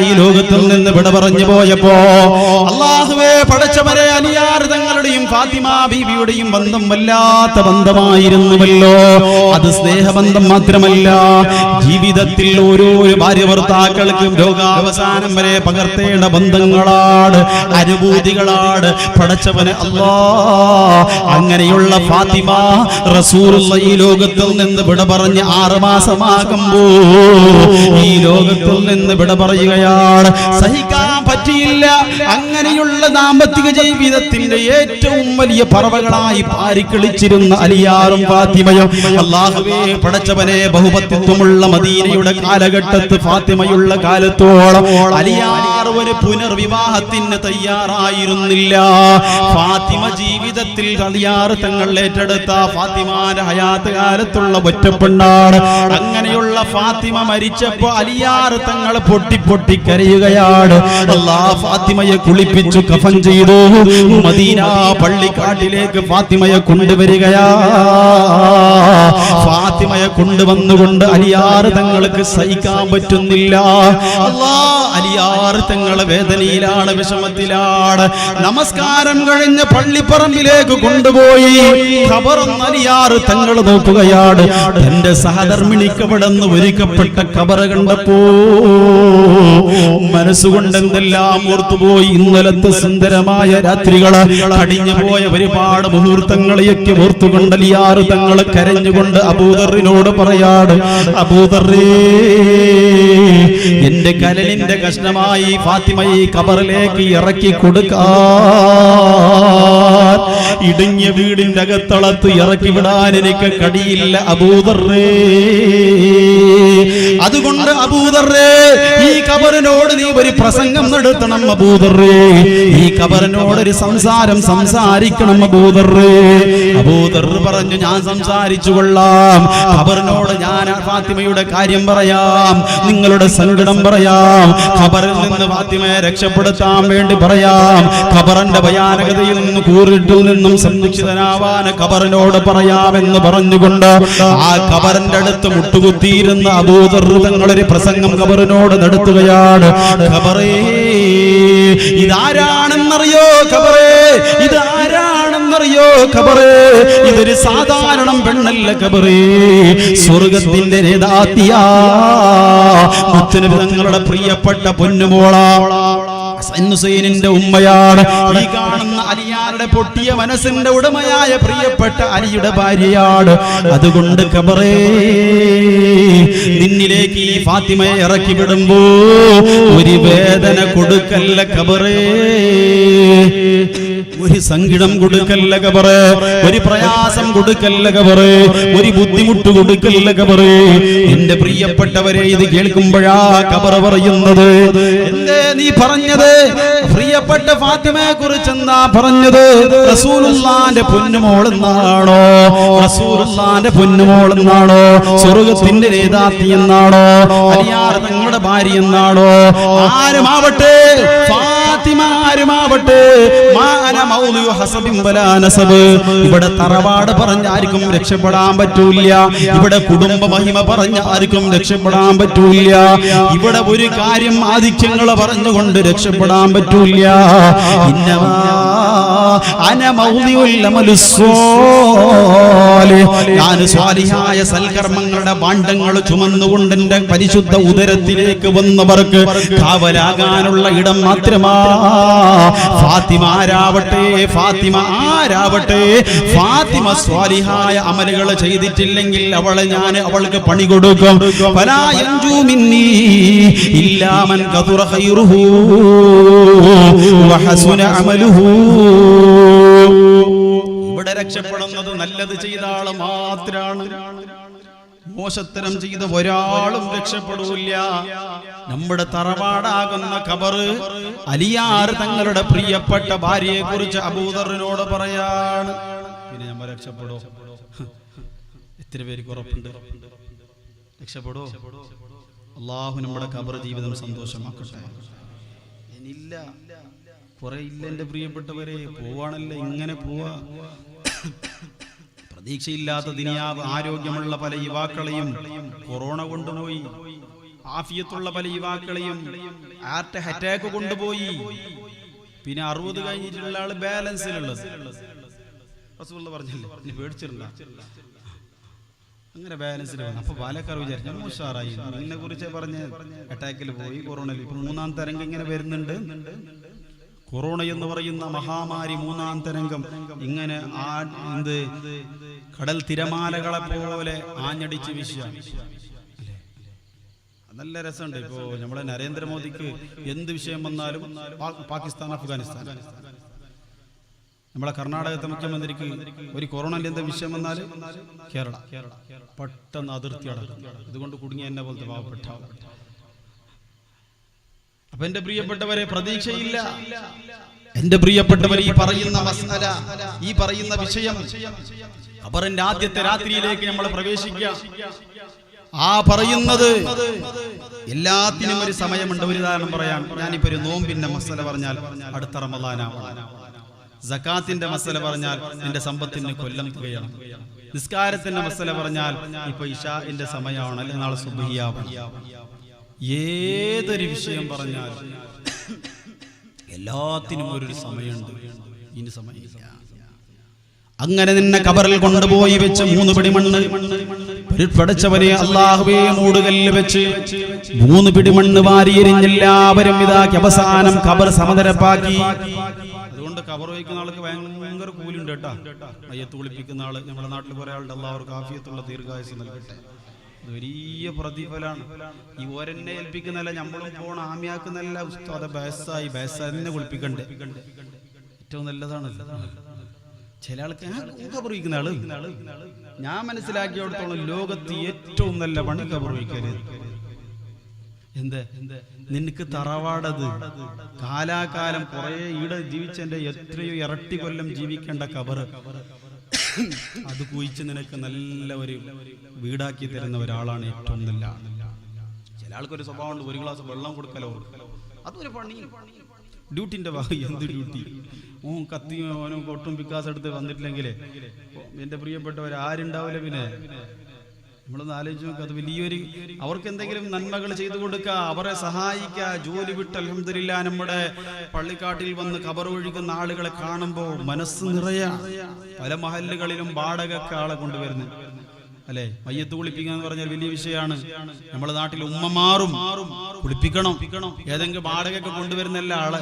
ഈ ലോകത്തിൽ നിന്ന് വിട പറഞ്ഞു പോയപ്പോ അല്ലാഹുവേ പടച്ചവരെ തങ്ങളുടെയും ഫാത്തിമ ബീവിയുടെയും ബന്ധം വല്ലാത്ത ബന്ധമായിരുന്നുവല്ലോ. അത് സ്നേഹബന്ധം മാത്രമല്ല ജീവിതത്തിൽ ഓരോ ഭാര്യ ഭർത്താക്കൾക്കും ലോകാവസാനം വരെ പകർത്തേണ്ട ബന്ധങ്ങളാണ് അനുഭൂതികളാണ്. പടച്ചവന് അല്ലാ അങ്ങനെയുള്ള ഫാത്തിമ റസൂറുള്ള ഈ ലോകത്തിൽ നിന്ന് വിട പറഞ്ഞ് ആറുമാസമാകുമ്പോ ഈ ലോകത്തിൽ നിന്ന് വിട പറയുകയാണ് സഹിക്കാൻ പറ്റിയില്ല. അങ്ങനെയുള്ള ദാമ്പത്തിക ജീവിതത്തിന്റെ ഏറ്റവും വലിയ പറവകളായി പാരിക്കളിച്ചിരുന്ന അലിയാറും ഫാത്തിമയും അള്ളാഹുവേ പടച്ചവനെ ബഹുപത്തിത്വമുള്ള മദീനയുടെ കാലഘട്ടത്ത് ഫാത്തിമയുള്ള കാലത്തോളം അലിയാർ ഒരു പുനർവിവാഹത്തിന് തയ്യാറായിരുന്നില്ല. ഫാത്തിമ ജീവിതത്തിൽ കളിയാറ് തങ്ങൾ ഏറ്റെടുത്ത ഫാത്തിമാന്റെ ഹയാത്ത് കാലത്തുള്ള ഒറ്റപ്പെണ്ണാണ്. അങ്ങനെയുള്ള ഫാത്തിമ മരിച്ചപ്പോ അലിയാർ തങ്ങൾ പൊട്ടി പൊട്ടി കരയുകയാണ്. അല്ലാ ഫാത്തിമയെ കുളിപ്പിച്ചു കഫൻ ചെയ്തു. മദീന പള്ളിക്കാട്ടിലേക്ക് ഫാത്തിമയെ കൊണ്ടുവരികയാ. ഫാത്തിമയെ കൊണ്ടുവന്നുകൊണ്ട് അലിയാർ തങ്ങൾക്ക് സഹിക്കാൻ പറ്റുന്നില്ല. അല്ലാ അലിയാർ തങ്ങളെ വേദനയിലാണ് വിഷമത്തിലാണ്. നമസ്കാരം കഴിഞ്ഞ് പള്ളിപ്പറമ്പിലേക്ക് കൊണ്ടുപോയി. ഖബറൊന്നറിയാറ് തങ്ങൾ നോക്കുകയാണ്. തന്റെ സഹധർമ്മിണിക്ക് അവിടെ നിന്ന് ഒരുക്കപ്പെട്ട ഖബറ് കണ്ടപ്പോ മനസ്സുകൊണ്ട് എന്തെല്ലാം ഓർത്തുപോയി. ഇന്നലത്തെ സുന്ദരമായ രാത്രികൾ കടിഞ്ഞു പോയ ഒരുപാട് മുഹൂർത്തങ്ങളെയൊക്കെ ഓർത്തുകൊണ്ട് അലിയാർ തങ്ങൾ കരഞ്ഞുകൊണ്ട് അബൂദറിനോട് പറയാട് അബൂദറേ എന്റെ കലലിന്റെ കഷ്ണമായി ഫാത്തിമ ഈ കബറിലേക്ക് ഇറക്കി കൊടുക്കാൻ ഇടുങ്ങിയ വീടിന്റെ അകത്തളത്ത് ഇറക്കി വിടാൻ എനിക്ക് കടിയില്ല അബൂദറേ അതുകൊണ്ട് അബൂദറേ ഈ കബറിനോട് നീ ഒരു പ്രസംഗം നടത്തണം അബൂദറേ ഈ കബറിനോട് ഒരു സംസാരം സംസാരിക്കണം അബൂദറേ അബൂദർ പറഞ്ഞു ഞാൻ സംസാരിച്ചു കൊള്ളാം. ഖബറിനോട് ഞാൻ ഫാത്തിമയുടെ കാര്യം പറയാം. നിങ്ങളുടെ സങ്കടം പറയാം. ഖബറിൽ നിന്ന് ഫാത്തിമയെ രക്ഷപ്പെടുത്താൻ വേണ്ടി പറയാം. ഖബറിന്റെ ഭയാനകതയിൽ നിന്ന് കൂറിട്ടിൽ നിന്നും സംരക്ഷിതനാവാൻ ഖബറിനോട് പറയാമെന്ന് പറഞ്ഞുകൊണ്ട് ആ ഖബറിന്റെ അടുത്ത് മുട്ടുകുത്തിയിരുന്ന അബൂദർ തങ്ങളൊരു പ്രസംഗം ഖബറിനോട് നടത്തുകയാണ്. ഖബറേ ഇതാരാണെന്നറിയോ ഖബറേ? ഇതാരാണെന്നറിയോ ഖബറേ? ഇതൊരു സാധാരണ പെണ്ണല്ല ഖബറേ. സ്വർഗത്തിന്റെ നേതാത്തിയാ മുത്തനബി തങ്ങളുടെ പ്രിയപ്പെട്ട പൊന്നുമോളാ. ഉമ്മയാണ്. ഈ കാണുന്ന അലിയാരുടെ പൊട്ടിയ മനസ്സിന്റെ ഉടമയായ പ്രിയപ്പെട്ട അലിയുടെ ഭാര്യയാണ്. അതുകൊണ്ട് കബറേ നിന്നിലേക്ക് ഈ ഫാത്തിമയെ ഇറക്കി വിടുമ്പോ ഒരു വേദന കൊടുക്കല്ല കബറേ ഒരു സങ്കടം കൊടുക്കല്ല കബറ് ഒരു പ്രയാസം കൊടുക്കല്ല കബറ് ഒരു ബുദ്ധിമുട്ട് കൊടുക്കല്ല കബറ് എന്റെ പ്രിയപ്പെട്ടവരെ ഇത് കേൾക്കുമ്പോഴാ കബറ പറയുന്നത്. എന്തേ നീ പറഞ്ഞത്? പ്രിയപ്പെട്ട ഫാത്തിമയെ കുറിച്ച് എന്താ പറഞ്ഞത്? റസൂലുള്ളാന്റെ പൊന്നുമോൾ എന്നാണോ? റസൂലുള്ളാന്റെ പൊന്നുമോൾ എന്നാണോ? സ്വർഗത്തിന്റെ നേതാത്തി എന്നാണോ? അലിയാർ തങ്ങളുടെ ഭാര്യ എന്നാണോ? ആരുമാവട്ടെ? ഇവിടെ തറവാട് പറഞ്ഞ ആർക്കും രക്ഷപ്പെടാൻ പറ്റൂല ഇവിടെ കുടുംബ മഹിമ പറഞ്ഞ ആർക്കും രക്ഷപ്പെടാൻ പറ്റൂല ഇവിടെ ഒരു കാര്യം ആധിക്യങ്ങൾ പറഞ്ഞുകൊണ്ട് രക്ഷപ്പെടാൻ പറ്റൂല അമലുസ്സാലിഹ്. ഞാൻ സൽക്കർമ്മങ്ങളുടെ ഭാണ്ഡങ്ങൾ ചുമന്നുകൊണ്ട് എന്റെ പരിശുദ്ധ ഉദരത്തിലേക്ക് വന്നവർക്ക് കാവലാകാനുള്ള ഇടം മാത്രമാ. ഫാത്തിമ ആരാവട്ടെ ഫാത്തിമ ആരാവട്ടെ. ഫാത്തിമ സ്വാലിഹായ അമലുകൾ ചെയ്തിട്ടില്ലെങ്കിൽ അവളെ ഞാൻ അവൾക്ക് പണി കൊടുക്കും. ഫലാ യൻജൂ മിന്നീ ഇല്ലാ മൻ കതുറ ഖൈറുഹു അമലുഹു. ഇവിടെ രക്ഷപ്പെടുന്നത് നല്ലത് ചെയ്ത ആൾ മാത്രാണ്. മോശത്തരം ചെയ്ത ഒരാളും രക്ഷപ്പെടൂല്ല. നമ്മുടെ തറവാടാകുന്ന കബറ് അലിയാർ തങ്ങളുടെ പ്രിയപ്പെട്ട ഭാര്യയെ കുറിച്ച് അബൂദറിനോട് പറയാണ്. പിന്നെ നമ്മൾ രക്ഷപ്പെടോ എത്ര പേർക്ക് ഉറപ്പുണ്ട്? രക്ഷപ്പെടോ അള്ളാഹു നമ്മുടെ ഖബർ ജീവിതം സന്തോഷമാക്കട്ടെ. ഇല്ല കുറെ ഇല്ല എന്റെ പ്രിയപ്പെട്ടവരെ പോവാണല്ലോ ഇങ്ങനെ പോവാ. പ്രതീക്ഷയില്ലാത്ത ദിനിയാവ് ആരോഗ്യമുള്ള പല യുവാക്കളെയും കൊറോണ കൊണ്ടുപോയി. ആഫിയത്തുള്ള പല യുവാക്കളെയും ഹാർട്ട് അറ്റാക്ക് കൊണ്ടുപോയി. പിന്നെ അറുപത് കഴിഞ്ഞിട്ടുള്ള ആൾ ബാലൻസിലുള്ളത്. ഇനി പേടിച്ചിട്ടുണ്ട അങ്ങനെ ബാലൻസിൽ വന്നു. അപ്പൊ പാലക്കാർ വിചാരിച്ചു "നമ്മൾ ഉഷാറായി. ഇതിനെ കുറിച്ച് പറഞ്ഞ് അറ്റാക്കിൽ പോയി കൊറോണയിൽ ഇപ്പൊ മൂന്നാം തരംഗം ഇങ്ങനെ വരുന്നുണ്ട്. കൊറോണ എന്ന് പറയുന്ന മഹാമാരി മൂന്നാം തരംഗം ഇങ്ങനെ ആ എന്ത് കടൽ തിരമാലകളെ പോലെ ആഞ്ഞടിച്ച് വീശുക. നല്ല രസമുണ്ട്. ഇപ്പോ നമ്മളെ നരേന്ദ്രമോദിക്ക് എന്ത് വിഷയം വന്നാലും പാകിസ്ഥാൻ അഫ്ഗാനിസ്ഥാൻ. നമ്മളെ കർണാടകത്തെ മുഖ്യമന്ത്രിക്ക് ഒരു കൊറോണ എന്ത് വിഷയം വന്നാൽ കേരള. പെട്ടെന്ന് അതിർത്തി അടക്കും. ഇതുകൊണ്ട് കുടുങ്ങിയ എന്നെ പോലത്തെ പാവപ്പെട്ട അപ്പൊ എന്റെ പ്രിയപ്പെട്ടവരെ പ്രതീക്ഷയില്ല. എന്റെ പ്രിയപ്പെട്ടവർ ഈ പറയുന്ന മസാല ഈ പറയുന്ന വിഷയം ഖബറിന്റെ ആദ്യത്തെ രാത്രിയിലേക്ക് നമ്മൾ പ്രവേശിക്കാം ആ പറയുന്നത് എല്ലാത്തിനും ഒരു സമയമുണ്ട്. ഒരു ഉദാഹരണം പറയാം. ഞാനിപ്പോ ഒരു നോമ്പിന്റെ മസല പറഞ്ഞാൽ അടുത്ത റമദാനാണ്. മസല പറഞ്ഞാൽ നിന്റെ സമ്പത്തിന് കൊല്ലം തുകയാണ്. നിസ്കാരത്തിന്റെ മസല പറഞ്ഞാൽ ഇപ്പൊ ഇഷാന്റെ സമയമാണ്. അല്ലെങ്കിൽ നാളെ സുബഹിയാവണം. ഏതൊരു വിഷയം പറഞ്ഞാൽ എല്ലാത്തിനും ഒരു സമയമുണ്ട്. ഇനി സമയമില്ല. അങ്ങനെ നിന്നെ കബറിൽ കൊണ്ടുപോയി വെച്ച് മൂന്ന് പിടി മണ്ണ് പടച്ചവനെ അള്ളാഹുവേ മൂടുകല്ല് വെച്ച് മൂന്ന് പിടി മണ്ണ് വാരിയെരിഞ്ഞ് എല്ലാവരും ഇതാക്കി അവസാനം കബർ സമതരപ്പാക്കി. അതുകൊണ്ട് കബർ വയ്ക്കുന്ന ആൾക്ക് ഭയങ്കര കൂലുണ്ട് കേട്ടാ. മയ്യത്ത് കുളിപ്പിക്കുന്ന ആൾ. നമ്മുടെ നാട്ടിൽ കുറെ ആളുണ്ട് അള്ളാഹ് കാഫിയത്തുള്ള ദീർഘായുസ് നൽകട്ടെ. വലിയ പ്രതിഫലാണ്. ഈ ഓരെന്നെ ഏൽപ്പിക്കുന്നല്ല നമ്മളും പോണ ആമിയാക്കുന്നല്ല ഉസ്താദ ബേസായി കുളിപ്പിക്കണ്ട് കുളിപ്പിക്കണ്ടേ? ഏറ്റവും നല്ലതാണ് ചില ആൾക്ക് കബറിക്കുന്ന ആൾ. ഞാൻ മനസ്സിലാക്കിയോടത്തോളം ലോകത്ത് ഏറ്റവും നല്ല പണി കബറിക്കൽ എന്ത്? നിനക്ക് തറവാടത്. കാലാകാലം കുറെ ഈടെ ജീവിച്ചെന്റെ എത്രയോ ഇരട്ടി കൊല്ലം ജീവിക്കേണ്ട കബറ്. അത് കുഴിച്ച് നിനക്ക് നല്ല ഒരു വീടാക്കി തരുന്ന ഒരാളാണ് ഏറ്റവും നല്ല. ചില ആൾക്കൊരു സ്വഭാവമുണ്ട് ഒരു ഗ്ലാസ് വെള്ളം കൊടുക്കലോ. അതൊരു പണി. ഡ്യൂട്ടിന്റെ ഭാഗം എന്ത് ഡ്യൂട്ടി? ഓ കത്തിയും ഓനും കൊട്ടും പിക്കാസ് എടുത്ത് എന്റെ പ്രിയപ്പെട്ടവർ ആരുണ്ടാവില്ല പിന്നെ? നമ്മളൊന്ന് ആലോചിച്ച് നോക്കുക അത് വലിയൊരു അവർക്ക് എന്തെങ്കിലും നന്മകൾ ചെയ്തു കൊടുക്കുക അവരെ സഹായിക്കുക ജോലി വിട്ട് അലഹമില്ല നമ്മുടെ പള്ളിക്കാട്ടിൽ വന്ന് കബർ ഒഴുകുന്ന ആളുകളെ കാണുമ്പോൾ മനസ്സ് നിറയ. പല മഹല്ലുകളിലും വാടകക്ക് ആളെ കൊണ്ടുവരുന്നു. അല്ലെ? മയ്യത്ത് കുളിപ്പിക്കുക എന്ന് പറഞ്ഞാൽ വലിയ വിഷയമാണ്. നമ്മുടെ നാട്ടിൽ ഉമ്മമാറും കുളിപ്പിക്കണം. ഏതെങ്കിലും വാടകയൊക്കെ കൊണ്ടുവരുന്നല്ല ആൾ?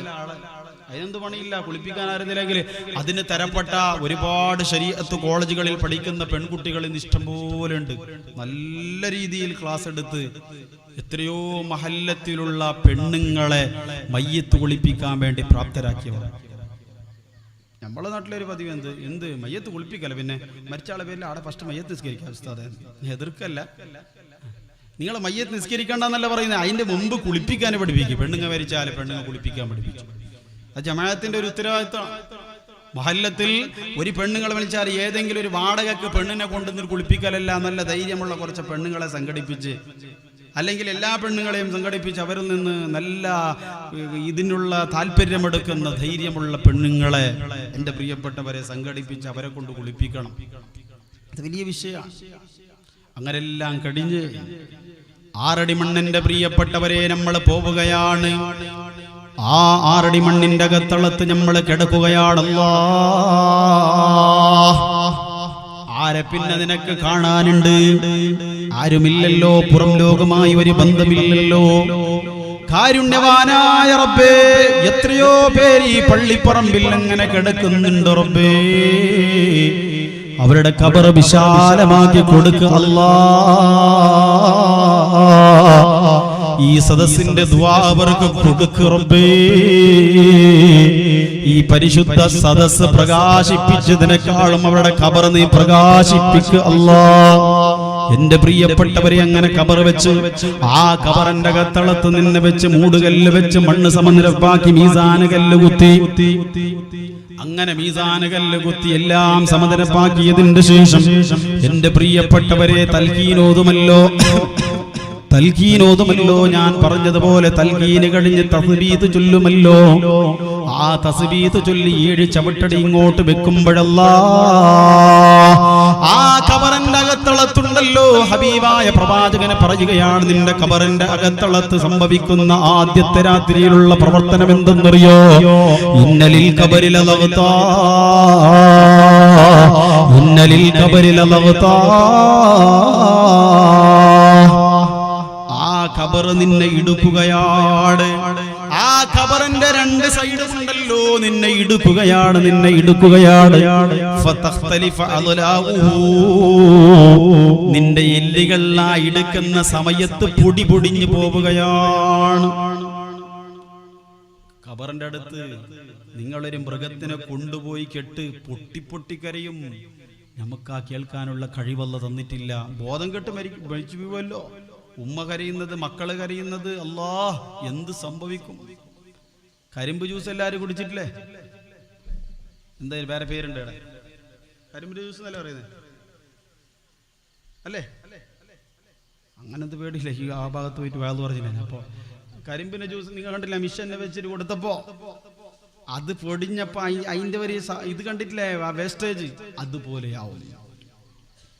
അതിനെന്ത് പണിയില്ല. കുളിപ്പിക്കാൻ ആയിരുന്നില്ലെങ്കിൽ അതിന് തരപ്പെട്ട ഒരുപാട് ശരീരത്ത് കോളേജുകളിൽ പഠിക്കുന്ന പെൺകുട്ടികൾ ഇന്ന് ഇഷ്ടംപോലെ ഉണ്ട്. നല്ല രീതിയിൽ ക്ലാസ് എടുത്ത് എത്രയോ മഹല്ലത്തിലുള്ള പെണ്ണുങ്ങളെ മയ്യത്ത് കുളിപ്പിക്കാൻ വേണ്ടി പ്രാപ്തരാക്കിയവർ നമ്മളെ നാട്ടിലൊരു പതിവ് എന്ത്? എന്ത്? മയ്യത്ത് കുളിപ്പിക്കല്ല പിന്നെ. മരിച്ച ആളെ പേരിൽ ആടെ ഫസ്റ്റ് മയ്യത്ത് നിസ്കരിക്കാം എതിർക്കല്ല. നിങ്ങൾ മയ്യത്ത് നിസ്കരിക്കണ്ടെന്നല്ല പറയുന്നത് അതിന്റെ മുമ്പ് കുളിപ്പിക്കാൻ പഠിപ്പിക്കും. പെണ്ണുങ്ങ മരിച്ചാൽ പെണ്ണുങ്ങ കുളിപ്പിക്കാൻ പഠിപ്പിച്ചു അത് ജമാഅത്തിന്റെ ഒരു ഉത്തരവാദിത്തമാണ് മഹല്ലത്തിൽ ഒരു പെണ്ണുങ്ങളെ വിളിച്ചാൽ ഏതെങ്കിലും ഒരു വാടകക്ക് പെണ്ണിനെ കൊണ്ടുവന്ന് കുളിപ്പിക്കലല്ല നല്ല ധൈര്യമുള്ള കുറച്ച് പെണ്ണുങ്ങളെ സംഘടിപ്പിച്ച്. അല്ലെങ്കിൽ എല്ലാ പെണ്ണുങ്ങളെയും സംഘടിപ്പിച്ച് അവരിൽ നിന്ന് നല്ല ഇതിനുള്ള താല്പര്യമെടുക്കുന്ന ധൈര്യമുള്ള പെണ്ണുങ്ങളെ എന്റെ പ്രിയപ്പെട്ടവരെ സംഘടിപ്പിച്ച് അവരെ കൊണ്ട് കുളിപ്പിക്കണം. അത് വലിയ വിഷയമാണ്. അങ്ങനെല്ലാം കടിഞ്ഞ് ആറടി മണ്ണിന്റെ പ്രിയപ്പെട്ടവരെ നമ്മൾ പോവുകയാണ്. ആ ആറടി മണ്ണിന്റെ അകത്തളത്ത് നമ്മൾ കിടക്കുകയാണല്ലോ. ആരെ പിന്നെ നിനക്ക് കാണാനുണ്ട്? ആരുമില്ലല്ലോ പുറം ലോകമായി ഒരു ബന്ധമില്ലല്ലോ. കാരുണ്യവാനായ റബ്ബേ എത്രയോ പേര് ഈ പള്ളിപ്പറമ്പിൽ അങ്ങനെ കിടക്കുന്നുണ്ട് റബ്ബേ. അവരുടെ കബർ വിശാലമാക്കി കൊടുക്കുക അല്ലാ. ഈ സദസ്സിന്റെ ദ്വാവർക്ക് കൊടുക്ക് റബ്ബേ. ഈ പരിശുദ്ധ സദസ് പ്രകാശിപ്പിച്ചതിനേക്കാളും അവരുടെ കബർ നീ പ്രകാശിപ്പിക്കുക അല്ലാ. എന്റെ പ്രിയപ്പെട്ടവരെ അങ്ങനെ കബർ വെച്ച് ആ കബറിന്റെ കത്തളത്ത് നിന്ന് വെച്ച് മൂടുകല്ല് വെച്ച് മണ്ണ് സമനിരപ്പാക്കി മീസാന കല്ല് കുത്തി. അങ്ങനെ മീസാന കല്ല് കുത്തി എല്ലാം സമനിരപ്പാക്കിയതിന്റെ ശേഷം എന്റെ പ്രിയപ്പെട്ടവരെ തൽക്കീനോതുമല്ലോ തൽക്കീനോതുമല്ലോ ഞാൻ പറഞ്ഞതുപോലെ തൽക്കീന് കഴിഞ്ഞ് തസ്ബീത്ത് ചൊല്ലുമല്ലോ. ആ തസ്ബീത്ത് ചൊല്ലി ഏഴ് ചവിട്ടടി ഇങ്ങോട്ട് വെക്കുമ്പോഴല്ല. ആ കബറിന്റെ അകത്തളത്തുണ്ടല്ലോ ഹബീബായ പ്രവാചകനെ പറയുകയാണ് നിന്റെ കബറിന്റെ അകത്തളത്ത് സംഭവിക്കുന്ന ആദ്യത്തെ രാത്രിയിലുള്ള പ്രവർത്തനം എന്തെന്നറിയോ? ഇന്നലിൽ കബരില ഇന്നലിൽ കബരില ആ ഖബർ നിന്നെ ഇടുക്കുകയാണ്. ആ ഖബറിന്റെ രണ്ട് സൈഡും ഉണ്ടല്ലോ നിന്നെ ഇടുക്കുകയാണ് നിന്നെ ഇടുക്കുകയാണ്. നിന്റെ എല്ലുകൾ ആ ഇടുക്കുന്ന സമയത്ത് പൊടി പൊടിഞ്ഞു പോവുകയാണ്. ഖബറിന്റെ അടുത്ത് നിങ്ങളൊരു മൃഗത്തിനെ കൊണ്ടുപോയി കെട്ട് പൊട്ടി പൊട്ടിക്കരയും നമുക്ക് ആ കേൾക്കാനുള്ള കഴിവല്ല തന്നിട്ടില്ല. ബോധം കെട്ട് മരി മരിച്ചു പോവല്ലോ ഉമ്മ കരയുന്നത് മക്കൾ കരയുന്നത് അല്ലാ എന്ത് സംഭവിക്കും? കരിമ്പ് ജ്യൂസ് എല്ലാരും കുടിച്ചിട്ടില്ലേ? എന്തായാലും വേറെ പേരുണ്ട് ഇവിടെ? കരിമ്പ് ജ്യൂസ് എന്നല്ലേ പറയുന്നത്? അല്ലേ? അങ്ങനത്തെ പേടിയില്ല ഈ ആ ഭാഗത്ത് പോയിട്ട് വേറെ പറഞ്ഞില്ല. അപ്പൊ കരിമ്പിന്റെ ജ്യൂസ് നിങ്ങൾ കണ്ടില്ല മിഷനെ വെച്ചിട്ട് കൊടുത്തപ്പോ? അത് പൊടിഞ്ഞപ്പോ അതിന്റെ ഒരു ഇത് കണ്ടിട്ടില്ലേ വേസ്റ്റേജ് അതുപോലെയാവും.